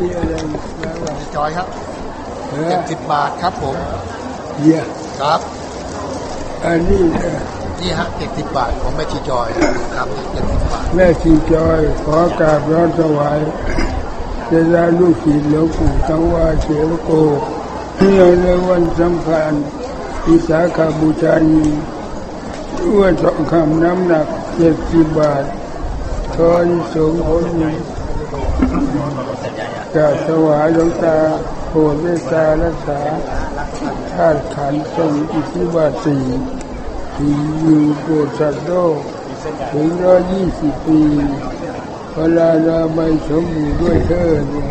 มีอะไรแล้วว่าจอยครับเจ็ดสิบบาทครับผมเยี่ยครับอันนี้เออนี่ฮะเจ็ดสิบบาทของแม่ชีจอยครับเจ็ดสิบบาทแม่ชีจอย ขอกราบร้อนถวายเจริญลูกศิษย์หลวงปู่สังวาเสียวโกเนื่องในวันสำคัญวิสาขาบูชานีอ้วนทองคำน้ำหนักเจ็ดสิบบาททอนสงฆ์ผลนี้ กราบถวายหลวงตาโปรดเมตตารักษาธาตุขันธ์ทรงอิทธิบาทสี่ที่อยู่โปรดสัตว์โลกถึงร้อยยี่สิบปีเวลาเราไม่สมบูรณ์ด้วยเธอเนี่ย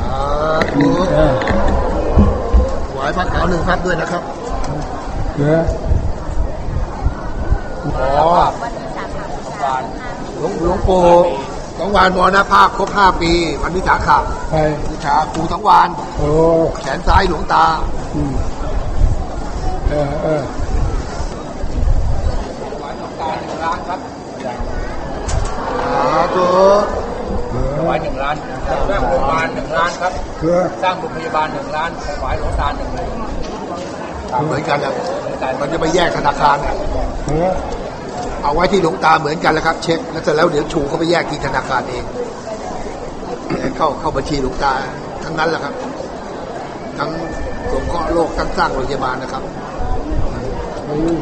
อ่าถูกอะถวายพระขาวหนึ่งพัดด้วยนะครับเหรออ๋อหลวงหลวงปู่ สังวานมรณภาพครบห้าปีวันวิสาขะไปวิชาครูสังวานโอ้แขนซ้ายหลวงตาอืมเออเออสาธุเหรถอวายหนึ่งล้านสร้างโรงพยาบาลหนึ่งล้านครับเหรอสร้างโรงพยาบาลหนึ่งล้านถวายหลวงตาหนึ่งล้านเหมือนกันนะมันจะไปแยกธนาคารน่ะเหรอ เอาไว้ที่หลวงตาเหมือนกันแล้วครับ เช็คแล้วเสร็จแล้วเดี๋ยวชูเขาไปแยกที่ธนาคารเองเข้าเข้าบัญชีหลวงตาทั้งนั้นแหละครับ ทั้งสงเคราะห์โลกทั้งสร้างโรงพยาบาลนะครับไอ้นี่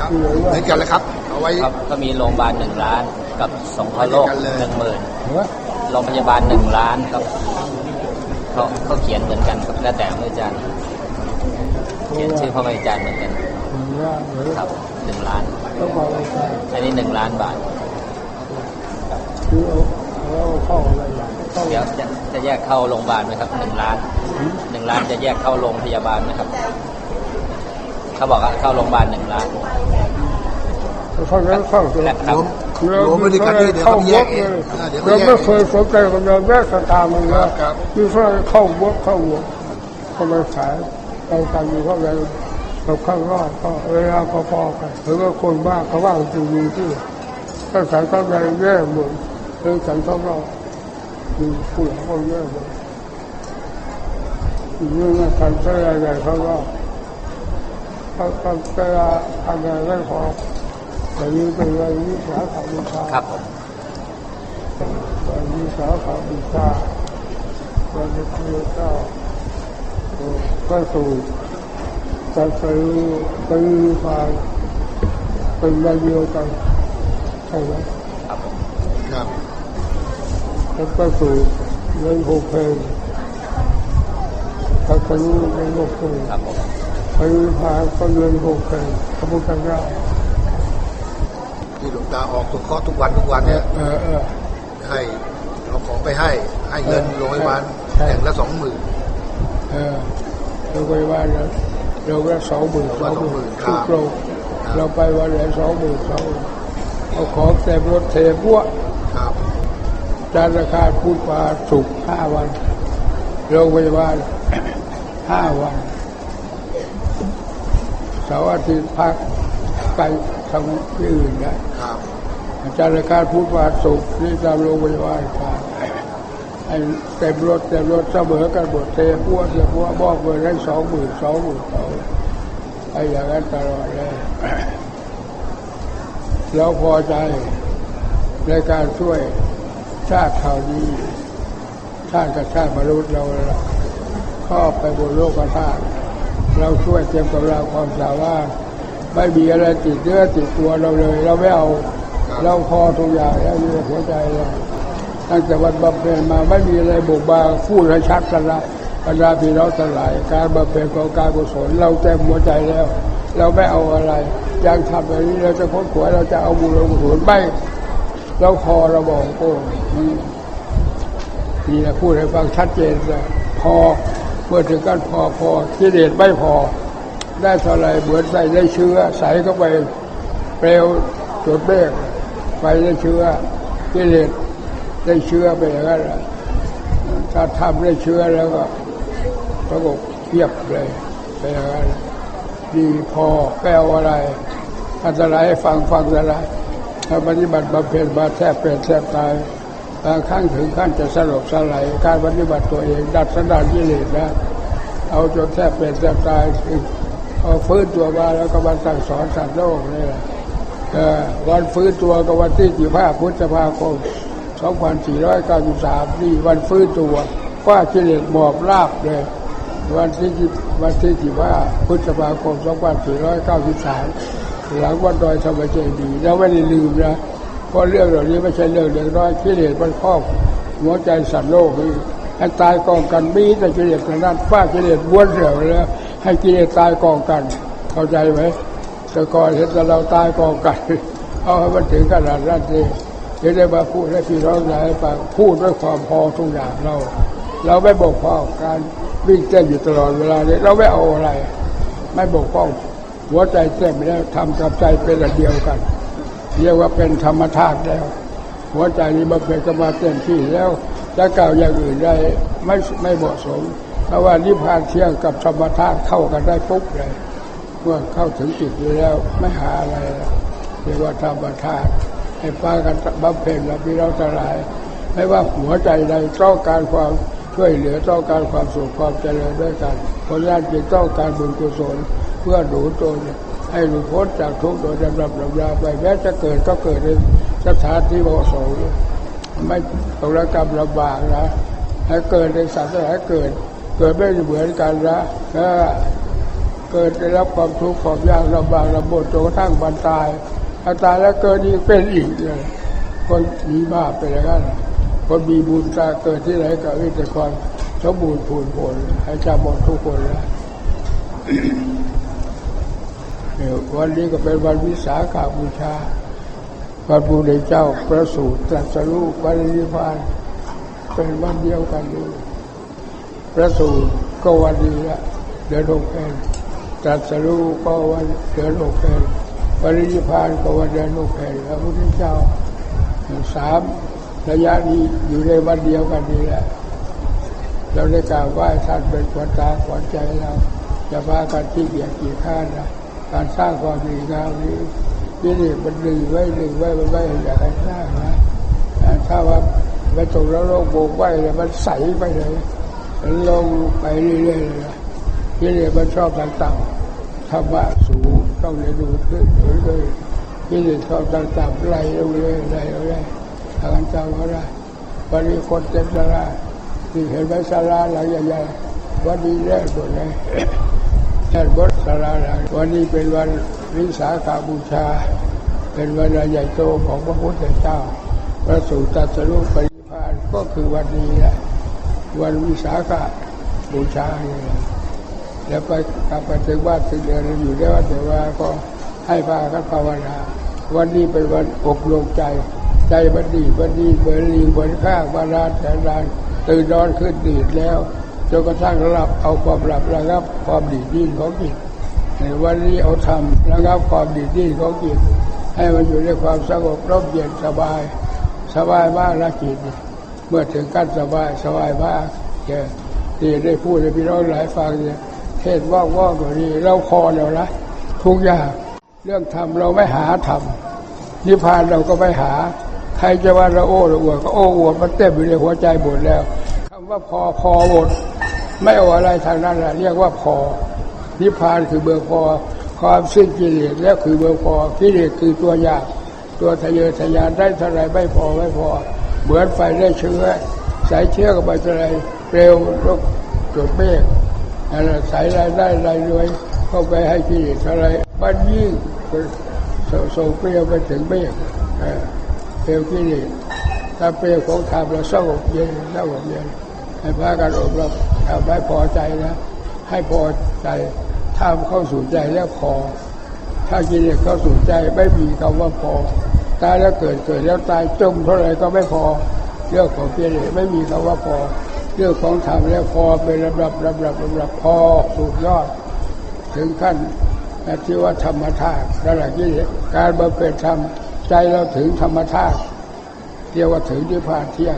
ครับเหมือนกันเลยครับ เอาไว้ครับก็มีโรงพยาบาลหนึ่งล้าน กับสงเคราะห์โลกเหมือนกันเลยหนึ่งหมื่นเหรอโรงพยาบาลหนึ่งล้านครับเขาเขาเขียนเหมือนกันครับแล้วแต่พระอาจารย์เขียนชื่อพระอาจารย์เหมือนกันเหรอเหรอครับหนึ่งล้าน ต้องบอกอะไรกันอันนี้หนึ่งล้านบาท คือเอาเอาเข้าอะไรอย่างเข้าเดี๋ยวจะจะแยกเข้าโรงพยาบาลไหมครับหนึ่งล้านหนึ่งล้านจะแยกเข้าโรงพยาบาลไหมครับ เขาบอกว่าเข้าโรงพยาบาลหนึ่งล้าน เข้าแล้วเข้าตัวและครรับวมรวมไปด้วยกันนี่เดี๋ยวเข้าเขาวแยกกเอเลงยอ่าเดี๋ยวเขาเราแยกไม่เอเคงยสนใจกับเราแยกสตาร์มันครันะบครับ คือว่าเข้าวกเข้าวกก็มาขายเราทำอยู่เข้าไป กับข้างนอกก็เวลาพอๆกันหรือว่าคนบ้าเขาว่าจริงๆที่ถ้าสายข้างในแย่หมดเลยสันข้างนอกคือผู้หญิงก็แย่หมดอีกเรื่องการใช้อะไรข้างนอกถ้าการใช้อะไรไม่พอแต่นี้เป็นอะไรวิสาขบูชาครับผมวันวิสาขบูชาวันพระพุทธเจ้าก็สู่ จัสรุปริพานเป็นวันเดียวกันใช่ไหมครับครับแล้วก็สู่เรื่องหกเพลงจัสรุปเป็นหกเพลงครับผมปริพานก็เรื่องหกเพลงพระพุทธเจ้าที่หลวงตาออกทุกข้อทุกวันทุกวันเนี่ยเออเออให้เอาของไปให้ ให้เงินโรงพยาบาลแห่งละสองหมื่นเออเราไปว่าเรา เราก็สองหมื่นสองหมื่นทุกโรงเราไปวันไหนสองหมื่นสองเอาของเต็มรถเทพวกครับจานราคาพูดมาสุกร์ห้าวันโรงพยาบาลห้าวันเสาร์อาทิตย์พักไปทำที่อื่นนะครับอาจารย์ราคาพูดมาสุกร์นี่ตามโรงพยาบาลไปให้ เต็มรถเต็มรถเสมอกันหมดเทพวกเทพวกบอกเลยได้สองหมื่นสองหมื่นสองไอ้อย่างนั้นตลอดเลยเราพอใจในการช่วยชาติข่าวดีชาติกับชาติมนุษย์เราละเข้าไปบนโลกธาตุเราช่วยเต็มกำลังความสามารถไม่มีอะไรติดเนื้อติดตัวเราเลย เราไม่เอา เราพอทุกอย่างแล้วมีหัวใจเรา ตั้งแต่วันบำเพ็ญมาไม่มีอะไรบกบางพูดให้ชัดกันละบรรดาพี่น้องทั้งหลายการบำเพ็ญของการกุศลเราเต็มหัวใจแล้ว เราไม่เอาอะไรยังทำแบบนี้เราจะพ้นขวยเราจะเอาบุญเรากุศลไม่เราพอเราบอกโอ้อืมนี่นะพูดให้ฟังชัดเจนเลยพอเมื่อถึงกันพอพอกิเลสไม่พอ ได้เท่าไรเหมือนใส่ได้เชื้อ ใส่เข้าไปเปลวจุดเมฆไฟได้เชื้อกิเลส ได้เชื้อไปอย่างนั้นแหละถ้าทำได้เชื้อแล้วก็ระบบเทียบเลยไปอย่างนั้นดีพอแปลว่าอะไรอันตรายให้ฟังฟังอะไรถ้าปฏิบัติบำเพ็ญมาแทบเป็นแทบตายบางครั้งถึงขั้นจะสลบสลายการปฏิบัติตัวเอง ดัดสันดานกิเลสนะเอาจนแทบเป็นแทบตายเอาฟื้นตัวมาแล้วก็มาสั่งสอนสัตว์โลกนี่แหละวันฟื้นตัวก็วันที่ยี่ห้าพฤษภาคม 2493นี่วันฟื้นตัวว่ากิเลสหมอบราบเลย วันที่วันที่ยี่ห้าพฤษภาคม2493หลังวันดอยธรรมเจดีย์แล้วไม่ได้ลืมนะเพราะเรื่องเหล่านี้ไม่ใช่เรื่องเล็กน้อยกิเลสมันครอบหัวใจสัตว์โลกนี่ให้ตายกองกันมีแต่กิเลสกันนั้นป้ากิเลสบ้วนเสียวแล้วให้กิเลสตายกองกัน เข้าใจไหมแต่ก่อนเห็นแต่เราตายกองกันเอาให้มันถึงขนาดนั้นเอง จะได้มาพูดให้พี่น้องได้ฟังพูดด้วยความพอทุกอย่างเรา เราไม่บกพร่องการวิ่งเต้นอยู่ตลอดเวลาเนี่ยเราไม่เอาอะไร ไม่บกพร่องหัวใจเต้นไม่ได้ทำกับใจเป็นอันเดียวกัน เรียกว่าเป็นธรรมธาตุแล้ว หัวใจนี้มันเป็นกรรมาเต็มที่แล้วจะกล่าวอย่างอื่นได้ไม่ไม่เหมาะสม เพราะว่านิพพานเที่ยงกับธรรมธาตุเข้ากันได้ปุ๊บเลยเมื่อเข้าถึงจุดนี้แล้วไม่หาอะไรเรียกว่าธรรมธาตุ ให้ป้ากันบำเพ็ญและพี่เราทั้งหลายไม่ว่าหัวใจใดต้องการความช่วยเหลือต้องการความสุขความเจริญด้วยกันคนญาติจึงต้องการบุญกุศลเพื่อหนูตนให้หลุดพ้นจากทุกข์โดยลำดับลำดาไปแม้จะเกิดก็เกิดในสถานที่เหมาะสมไม่ตกระกรรมลำบากนะให้เกิดในสัตว์ให้เกิด เกิดไม่เหมือนกันนะถ้าเกิดได้รับความทุกข์ความยากลำบากลำบนจนกระทั่งบรรตาย ถ้าตายแล้วเกิดอีกเป็นอีกเลยคนมีบาปไปแล้วกันคนมีบุญตาเกิดที่ไหนก็มีแต่ความสมบูรณ์พูนผลให้จำหมดทุกคนแล้วเนี่ยวันนี้ก็เป็นวันวิสาขาบูชาพระพุทธเจ้าประสูติตรัสรู้ปรินิพานเป็นวันเดียวกันเลยประสูติก็วันนี้ละเดือนหกเพนตรัสรู้ก็วันเดือนหกเพน ปรินิพานกวันเดือนหกเพนพระพุทธเจ้าสามระยะนี้อยู่ในวันเดียวกันนี่แหละ เราได้กราบไหว้ท่านเป็นขวัญตาขวัญใจเราจะพากันที่เกียรติกี่ข้านนะการสร้างความดีงามนี้นี่นี่มันดึงไว้ดึงไว้มันไว้อยากให้สร้างนะถ้าว่าไม่ตรงแล้วโลกโบกไว้เลยมันใสไปเลยมันลงไปเรื่อยๆเลยนะนี่นี่มันชอบต่างๆธรรมะสูง ต้องเรียนรู้ขึ้นเรื่อยๆนี่นี่ชอบต่างๆไล่ลงเรื่อยๆไล่ลเรื่อยๆทางจำเขาได้วันนี้คนเต็มตลาที่เห็นไหมศาลาหลังใหญ่ๆวันนี้แรกหมดเลยแรกบดศาลาหลังวันนี้เป็นวันวิสาขาบูชา เป็นวันใหญ่โตของพระพุทธเจ้า พระสูตรตรัสรู้ปริพพานก็คือวันนี้แหละวันวิสาขาบูชาเนี่ย แล้วไปกลับไปถึงบ้านถึงเดือนอยู่ได้ว่าแต่ว่าก็ให้พากันภาวนา วันนี้เป็นวันอบรมใจ ใจบันดีบันดีเบรลีบนข้างบาลาแสนลานตื่นนอนขึ้นดีดแล้วจนกระทั่งหลับเอาความหลับระงับความดีดดิ้นของจิตในวันนี้เอาทำระงับความดีดดิ้นของจิตให้มันอยู่ในความสงบร่มเย็นสบาย สบายมากนะจิตเมื่อถึงขั้นสบายสบายมากแกที่ได้พูดให้พี่น้องหลายฟังเนี่ย เทศว่างๆกว่านี้เราคอแล้วนะทุกอย่างเรื่องทำเราไม่หาทำนิพพานเราก็ไม่หา ใครจะว่าเราโอ้เราอวดก็โอ้อวดมันเต็มอยู่ในหัวใจหมดแล้วคำว่าพอพอหมดไม่เอาอะไรทางนั้นแหละเรียกว่าพอ นิพพานคือเบอร์พอความสิ้นกิเลสแล้วคือเบอร์พอกิเลสคือตัวยากตัวทะเยอทะยานได้เท่าไรไม่พอไม่พอ เหมือนไฟได้เชื้อใส่เชื้อกับไปเท่าไรเปลวลุกจุดเมฆ นั่นแหละใส่รายได้รายรวยเข้าไปให้กิเลสเท่าไรมันยิ่งส่งเปรี้ยวไปถึงเมฆเออเปลวกิเลสถ้าเปลวของธรรมเราสงบเย็นสงบเย็นให้พากันอบรมทำให้พอใจนะ ให้พอใจทำเข้าสู่ใจแล้วพอ ถ้ากิเลสเข้าสู่ใจไม่มีคำว่าพอตายแล้วเกิดเกิดแล้วตายจมเท่าไหร่ก็ไม่พอเรื่องของกิเลสไม่มีคำว่าพอ เรื่องของธรรมแล้วพอเป็นลำดับลำดับลำดับพอสุดยอด ถึงขั้นที่ว่าธรรมธาตุระดับที่การบำเพ็ญธรรมใจเราถึงธรรมธาตุเรียกว่าถึงนิพพานเที่ยง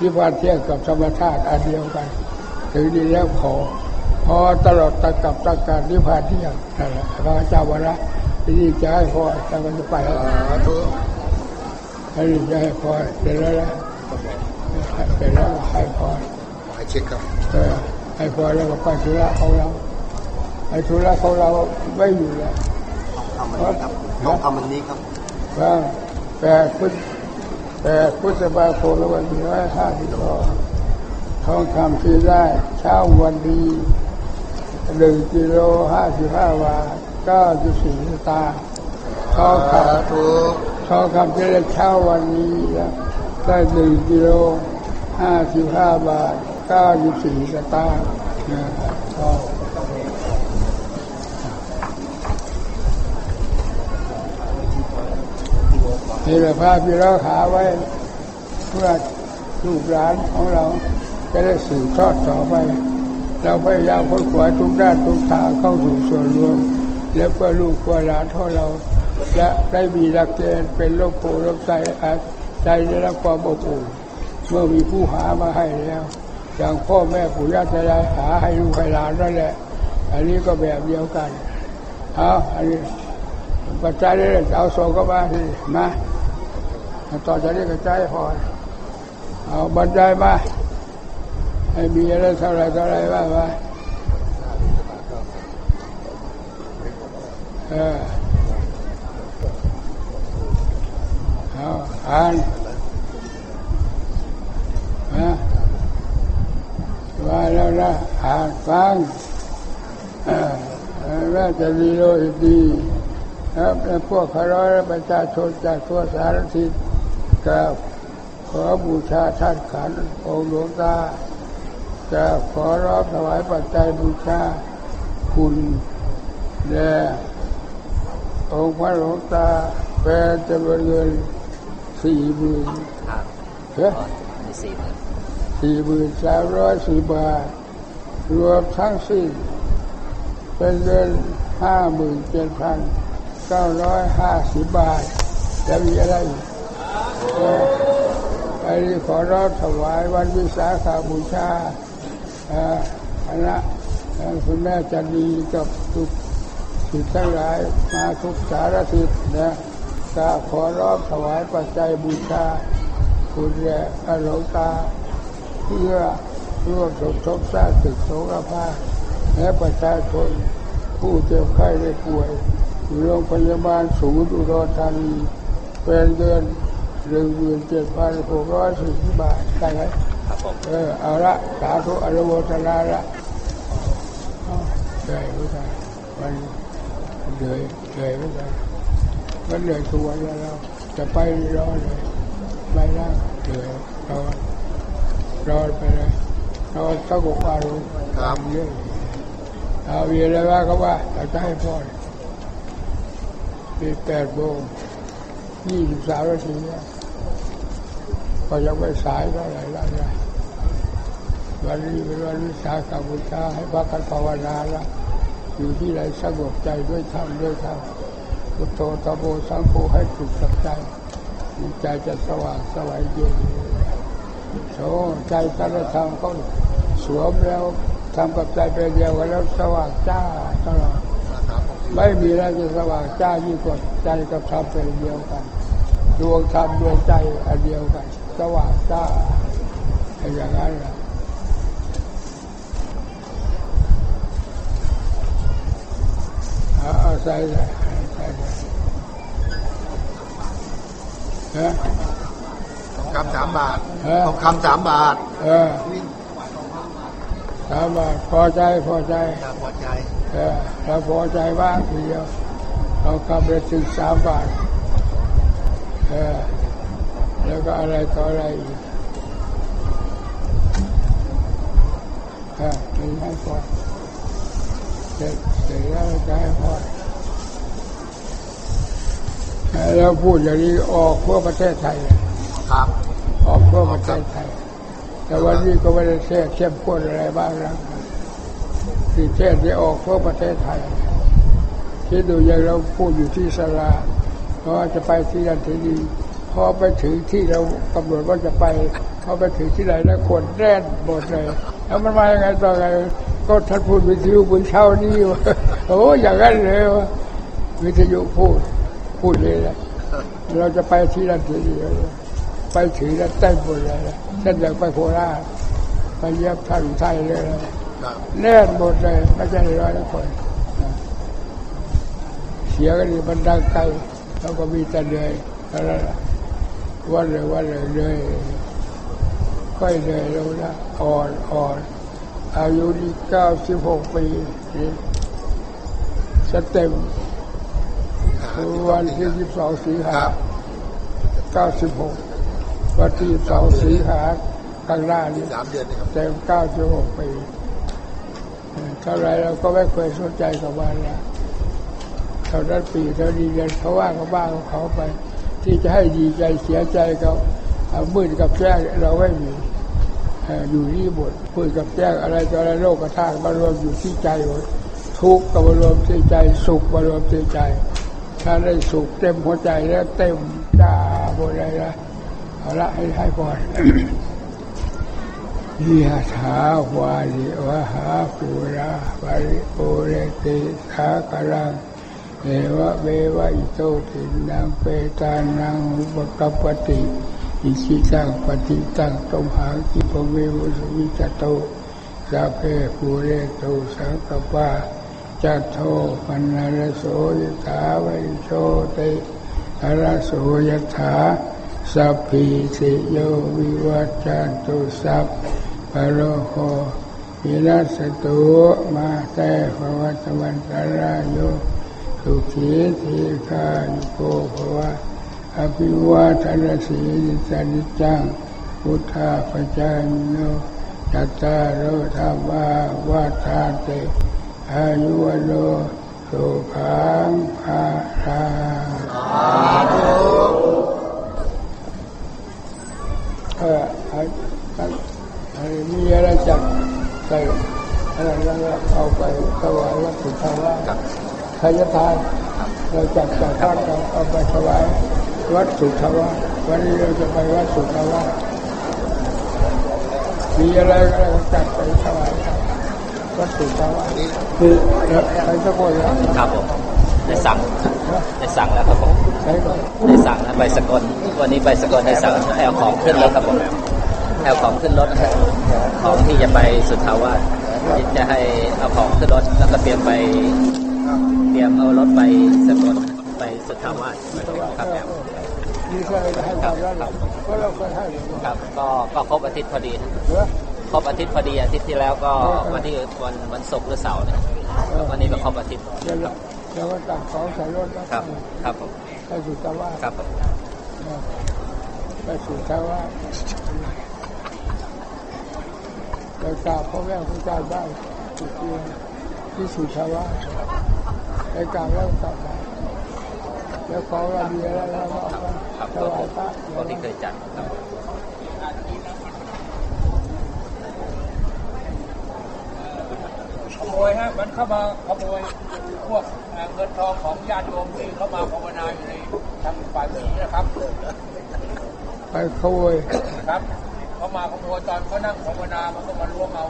นิพพานเที่ยงกับธรรมธาตุอันเดียวกัน ถึงนี้แล้วพอพอตลอดตะกับตะการนิพพานเที่ยงนั่นแหละพระเจ้าวระที่นี่จะให้พอจะมันจะไปแล้วสาธุให้จะให้พอเสร็จแล้วนะ เสร็จแล้วก็ให้พรให้เช็คครับเออให้พรแล้วก็ไปธุระของเราไอ้ธุระของเราไม่อยู่แล้วทำวันนี้ครับต้องทำวันนี้ครับว่าแปดพุทธแปดพุทธบาโคลวันที่ร้อยห้าสิบสองทองคำที่ได้ เช้าวันดีหนึ่งกิโลห้าสิบห้าบาทเก้าจุดสี่สตางค์ทองคสาธุำทองคำที่ได้เช้าวันนี้นะได้หนึ่งกิโล ห้าสิบห้าบาทเก้าจุดสี่สตางค์นะครับทองนี่แหละภาพที่เราหาไว้ เพื่อลูกหลานของเราจะได้สืบทอดต่อไป เราพยายามค้นขวายทุกด้านทุกทางเข้าสู่ส่วนรวม แล้วเพื่อลูกเพื่อหลานของเราและได้มีหลักเกณฑ์เป็นโลกโพลมใจอาใจได้รับความอบอุ่น เมื่อมีผู้หามาให้แล้วอย่างพ่อแม่ปู่ย่าตายายหาให้ลูกให้หลานนั่นแหละ อันนี้ก็แบบเดียวกันเอาอันนี้ปัจจัยเลยเอาส่งเข้ามาสิมาต่อจากนี้ก็ใจพอเอาบรรยายมาให้มีอะไรเท่าไรเท่าไรว่ามาเออเอาอ่าน ว่าแล้วนะอ่านฟังเออน่าจะดีโลหิตดีครับและพวกข้าร้อยและประชาชนจากทั่วสารทิศกับขอบูชาท่านขันธ์องค์หลวงตาจะขอรับถวายปัจจัยบูชาคุณแด่องค์พระหลวงตาเป็นจำนวนเงินสี่หมื่นครับเฮ้ยอ๋อมีสี่หมื่น สี่หมื่นสามร้อยสี่บาท รวมทั้งสิ้นเป็นเงินห้าหมื่นเจ็ดพันเก้าร้อยห้าสิบบาทแล้วมีอะไรอีกเออไอ้นี่ขอรับถวายวันวิสาขาบูชาอ่อคณะเอ่อคุณแม่จันดีกับทุกสิทธิ์ทั้งหลายมาทุกสารทิศนะก็ขอรับถวายปัจจัยบูชา คุณแด่พระหลวงตา พื่อร่วมสมทบสร้างตึกสงฆ์ภาพและประชาชนผู้เจ็บไข้ได้ป่วยอยู่โรงพยาบาลศูนย์อุดรธานีเป็นเดือนหนึ่งหมื่นเจ็ดพันหกร้อยสี่สิบบาทได้ไหมครับผมเออเอาละสาธุอนุโมทนาละเอาได้ไม่ได้มันเหนื่อยเหนื่อยไม่ได้มันเหนื่อยตัวแล้วเราจะไปรอเลยไม่ได้เหนื่อยรอ รอไปเลยรอสักกว่ารู้ครับเรื่องเอาเวียแล้วว่าก็ว่าเราจะให้พ่อป็นแปดโมงยี่สิบสามนาทีเนี่ยก็ยังไม่สายเท่าไหร่แล้วนะวันนี้เป็นวันวิสาขบูชาให้พักกันภาวนาละอยู่ที่ไหนสงบใจด้วยธรรมด้วยธรรมพุทโธตโมสังโฆให้สุขสัใจใจจะสว่างสวัยเย็น โสใจสารธรรมก็สวมแล้วทำกับใจเป็นเดียวกันแล้วสว่างจ้าตลอดไม่มีอะไรจะสว่างจ้ายิ่งกว่าใจกับธรรมเป็นเดียวกัน ดวงธรรมดวงใจอันเดียวกัน สว่างจ้าไอ้อย่างนั้นแหละเอาใส่เลยใส่เลยฮะ ทองคำสามบาท เออทองคำสามบาทเออถามว่าพอใจพอใจน่าพอใจ เออเราพอใจบ้างทีเดียวเรากำไปถึงสามบาท เออ แล้วก็อะไรต่ออะไรอีกเออมีให้พอเสร็จเสร็จแล้วจะให้พอเออแล้วพูดอย่างนี้ออกเพื่อประเทศไทย ครับออกพื่อประเทศไทยแต่วันนี้ก็ไม่ได้เทศเข้มข้นอะไรบ้างแล้วที่เทศที่ออกเพื่อประเทศไทยคิดดูอย่างเราพูดอยู่ที่สลาเพราะจะไปที่นั่นที่นี่พอไปถึงที่เรากำหนดว่าจะไปพอไปถึงที่ไหนแล้วคนแน่นหมดเลยแล้วมันมายังไงต่อไงก็ท่านพูดวิทยุบนเช้านี้วะโอ้อย่างนั้นเลยวะวิทยุพูดพูดเลยนะเราจะไปที่นั่นที่นี่ ไปถึงแล้วเต็มหมดเลยนะเช่นอย่างไปโคราชไปเยี่ยมท่านไทยเลยนะครับแน่นหมดเลยไม่ใช่ร้อยละคนนะเสียกันนี่มันดังไกลแล้วก็มีแต่เหนื่อยเท่านั้นแหละวันเลยวันเลยเหนื่อยค่อยเหนื่อยลงนะอ่อนอ่อนอายุนี่เก้าสิบหกปีนี่สเต็มวันที่สิบสองสิงคหารับเก้าสิบหก วันที่สองสิงหาข้างหน้านี่สามเดือนนะครับเต็มเก้าสิบหกปีเออเท่าไรเราก็ไม่เคยสนใจกับมันละเท่านั้นปีเท่านี้เดือนเขาว่าเขาบ้าของเขาไป ที่จะให้ดีใจเสียใจเขาเอามืดกับแจ้งเราไม่มีเอ่ออยู่ที่บทมืดกับแจ้งอะไรต่ออะไรโลกกระทางมารวมอยู่ที่ใจหมดทุกข์ก็มารวมที่ใจสุขมารวมที่ใจ ถ้าได้สุขเต็มหัวใจแล้วเต็มจ้าหมดเลยนะ เอาละให้ให้ก่อนยะถาวาลิวะหาปุราปาริโอเรติสาคารังเอวะเบวะอิโตตินังเปตานังอุปกัปปติอิชิตังปฏิตังตมหังกิปเววุสวิจโตสัพเพปุเรโตสังกปาจัตโทปันนารโสยถาวิโชติอรโสยถา สัพพิสิโยวิวัจจันตุสัพปะโรโควิรัสตุมาแต่ภวัตวันตรายโยสุขีทีคายุโกภวะอภิวาทนสีนิสานิจังพุทธาปจายโนจัตตารโอธรรมาวาทานเตอายุวโนสุขังภาลังเออเอา เอาเอามีอะไรจัดใส่อะไรแล้วก็เอาไปถวายวัดสุทธาวาสใครจะทานเราจัดจัดทานเราเอาไปถวายวัดสุทธาวาสวันนี้เราจะไปวัดสุทธาวาสมีอะไรก็จัดไปถวายวัดสุทธาวาสคือแล้วใครจะบอกแล้วครับผม ได้สั่งได้สั่งแล้วครับผมได้สั่งนะไปสกลวันนี้ไปสกลได้สั่งให้เอาของขึ้นรถครับผมให้เอาของขึ้นรถของที่จะไปสุทธาวาสจะให้เอาของขึ้นรถแล้วก็เตรียมไปเตรียมเอารถไปสกลไปสุทธาวาสครับแบบมีใครจะให้ความรักเราก็เราก็ให้อยู่ครับก็ก็ครบอาทิตย์พอดีครบอาทิตย์พอดีอาทิตย์ที่แล้วก็วันที่วันวันศุกร์หรือเสาร์เนี่ยแล้ววันนี้ก็ครบอาทิตย์ เดี๋ยวเราเราก็ตักของใส่รถแล้วครับ ครับผมไปสู่ทาวาสครับผมไปสู่ทาวาสไปกราบพ่อแม่ครูอาจารย์บ้างที่ที่ที่สู่ทาวาสไปกราบแล้วกลับมาแล้วขอว่ามีอะไรแล้วก็เอาไปครับถก็วายพระปกติเคยจัดครับขโมยฮะมันเข้ามาขโมยพวก เอ่อเงินทองของญาติโยมที่เข้ามาภาวนาอยู่ในทางฝ่ายผู้หญิงนะครับไปขโมยครับเขามาขโมยตอนเขานั่งภาวนามันก็มาล้วงเอา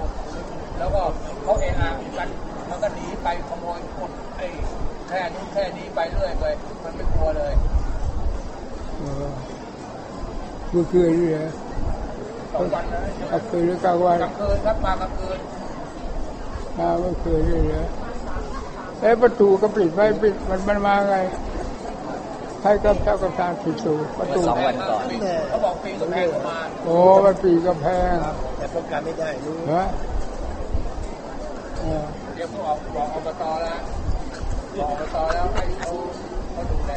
แล้วก็เขาเอะอะกันมันก็หนีไปขโมยพวกไอ้แค่นู้นแค่นี้ไปเรื่อยไปมันไม่กลัวเลยเออเมื่อคืนนี่เหรอสองวันนะกลางคืนหรือกลางวันกลางคืนครับมากลางคืนมาเมื่อคืนนี่เหรอ เอ๊ะประตูก็ปิดไว้ปิดมันมันมาไงใครกับเจ้ากระทานปิดประตูประเมื่อตูสองวันก่อนเขาบอกปีกำแพงเข้ามาโอ้มันปีกำแพงแต่ป้องกันไม่ได้รู้เหรอเออเดี๋ยวพวกออกบอกอบตแล้วบอกอบตแล้วให้เขาเขาดูแล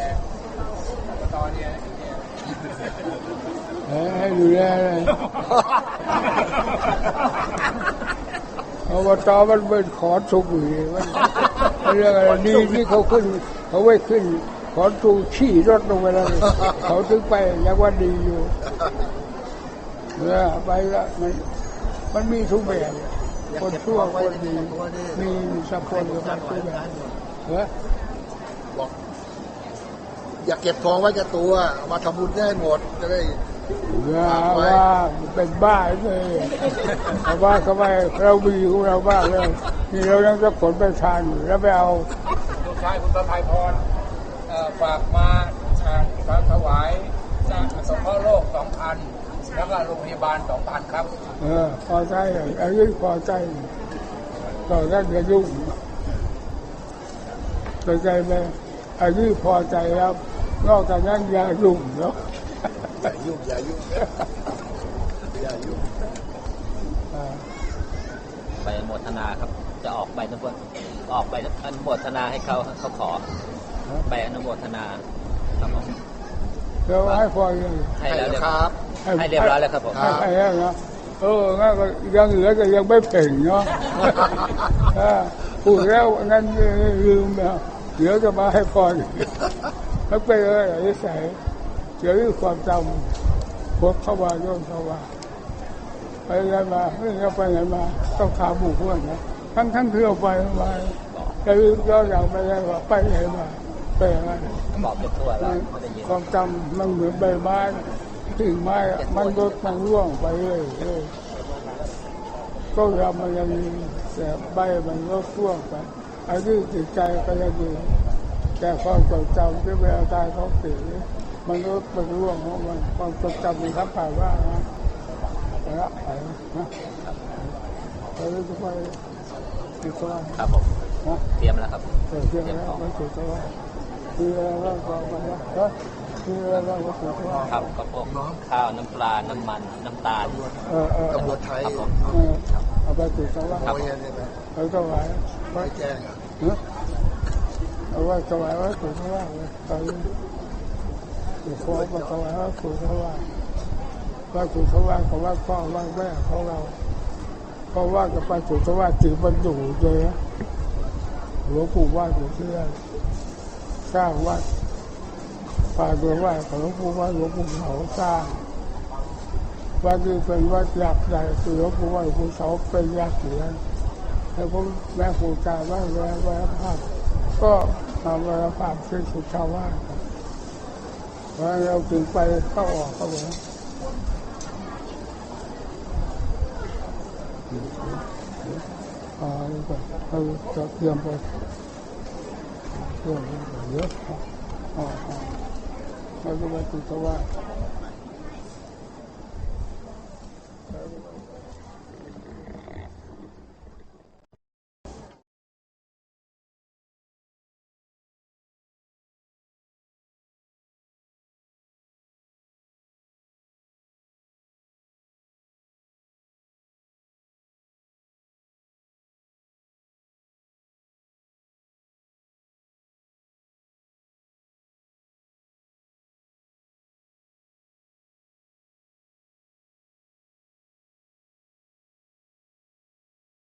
อบตเนี่ยเนี่ยเอ้ยให้ดูแลเลยอบตมันเป็นขอนสุกอยู่นี่มันมัน เรื่องอะไรดีที่เขาขึ้น เขาไว้ขึ้น ขอนสูขี่รถลงไปแล้วนี่เขาถึงไปยังว่าดีอยู่เออไปละมันมันมีทุกแบบคนชั่วคนดีมีสักคนกับมันทุกแบบเออบอก อยากเก็บทองไว้กับตัวเอามาทำบุญได้หมดจะได้ ว่าว่าเป็นบ้าเลยเอาบ้าเข้าไปเรามีของเราบ้างเลยนี่เรายังจะขนไปทานอยู่แล้วไปเอาลูกชายคุณประภัยพรเอ่อฝากมาอ่าถวายสร้างสงเคราะห์โลกสองพันนแล้วก็โรงพยาบาลสองพันครับ เออพอใจอันนี้พอใจต่อได้จะยุ่งเข้าใจไหมอันนี้พอใจแล้วนอกจากนั้นอย่ายุ่งเนาะ อย่ายุ่งอย่ายุ่งอย่ายุ่งอ่าไปอนุโมทนาครับ จะออกใบอนุโมทออกใบอนุโมทนาให้เขาเขาขอใบอนุโมทนาครับผมเดี๋ยวให้พอเลยให้ให้แล้วแล้วเรียบครับให้เรียบร้อยแล้วครับผมครับให้แล้วนะเอองั้นก็ยังเหลือก็ยังไม่เพ่งเนาะเออพูดแล้วงั้นลืมแล้วเดี๋ยวจะมาให้พรแล้วไปเลยไอ้ใส่ เดี๋ยวนี้ความจำพดเข้ามาโยนเข้ามาไปไหนมาเฮ้ยเราไปไหนมาต้องขาบุกเพื่อนนะทั้งทั้งที่เราไปมาจะลืมย้อนหลังไปได้ว่าไปไหนมาไปไหนบอกจนทั่วแล้วไม่ได้ยินความจำมันเหมือนใบไม้ถึงไม้อะมันลดมันร่วงไปเรื่อยเรื่อยก็ยามันยังมีแต่ใบมันลดร่วงไปอันนี้จิตใจก็ยังดีแต่ความจดจำที่เวลาตายเขาเสีย มันลดมันร่วงของมันความจดจำมันทับผ่านว่านะไปละไปนะไปเลยทุกไปทุกคนครับผมนะเตรียมแล้วครับเออเชื่อแล้วไม่ถูกต้องคืออะไรบ้างก็มาว่าคืออะไรบ้างก็ถูกต้องครับก็พวกข้าวน้ำปลา น้ำมัน น้ำตาลเออเออตำรวจไทยครับผมเออเอาไปถูกต้องว่าโอ้ยเนี่ยนะเอาถวายไม่แจ้งอะเนอะเอาไว้ถวายไว้ถูกต้องว่าเลยตอนนี้ถู กขอมาถวายไว้ถูกต้องว่าว่าถูกต้องว่าของว่าพ่อว่าแม่ของเราเพราะว่ากับไปถูกต้องว่าจีบรรจุเลยนะหลวงปู่ว่าอยู่ที่นั่นสร้างวัดป่าเมืองว่าของหลวงปู่ว่าหลวงปู่เขาสร้างวัดนี้เป็นวัดหลักใหญ่คือหลวงปู่ว่าหลวงปู่เสาเป็นยักษ์อยู่แล้วแล้วผมแม่ครูกาว่าแม่แม่ภาพก็ทำแม่ภาพคือสุชาวว่า เพราะเราถึงไปเข้าออกเขาบอกอ่านี่ก็เอาจะเตรียมไปเตรียมเยอะอ๋ออ๋อแล้วก็ไปติดตัวว่า